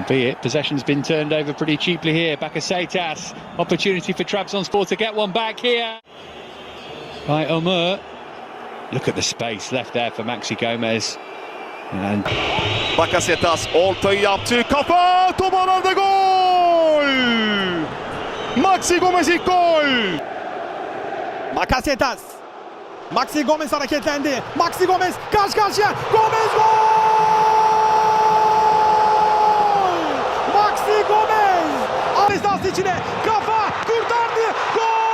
Albeit possession's been turned over pretty cheaply here. Bakasetas, opportunity for Trabzonspor to get one back here. By Omur. Look at the space left there for Maxi Gomez. And Bakasetas ortayı yaptı. Kafa top alanda gol. Maxi Gomez ilk gol. Bakasetas. Maxi Gomez hareketlendi. Maxi Gomez karşı karşıya. Gomez gol! İçine. Kafa kurtardı. Gol!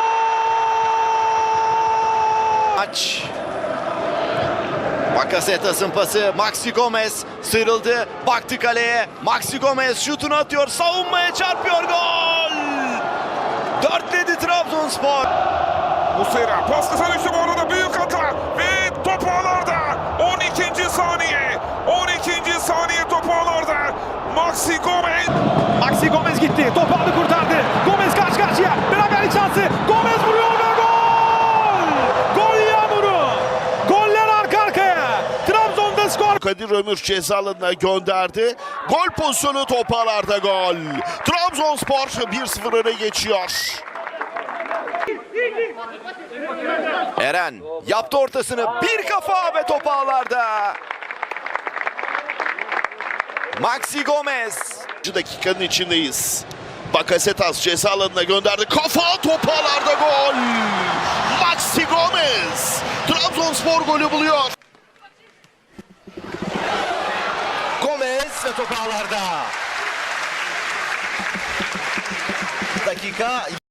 Maç. Bakasetas'ın pası Maxi Gomez sıyrıldı. Baktı kaleye. Maxi Gomez şutunu atıyor. Savunmaya çarpıyor. Gol! Dörtledi Trabzonspor. Muslera pas kısa düştü bu arada büyük hata ve top ağlarda 12. saniye 12. saniye top ağlarda Maxi Gomez Maxi Gomez gitti. Topu aldı kurtardı. Şansı. Gomez vuruyor ve gol! Gol yağmuru. Goller arka arkaya. Trabzon'da skor. Kadir Ömür ceza alanına gönderdi. Gol pozisyonu toparlarda gol. Trabzonspor 1-0 öne geçiyor. Eren yaptı ortasını. Bir kafa ve top ağlarda. Maxi Gomez. 2 dakikanın içindeyiz. Bakasetas ceza alanına gönderdi. Kafa toparlarda gol. Maxi Gomez. Trabzonspor golü buluyor. Gomez ve top ağlarda. Dakika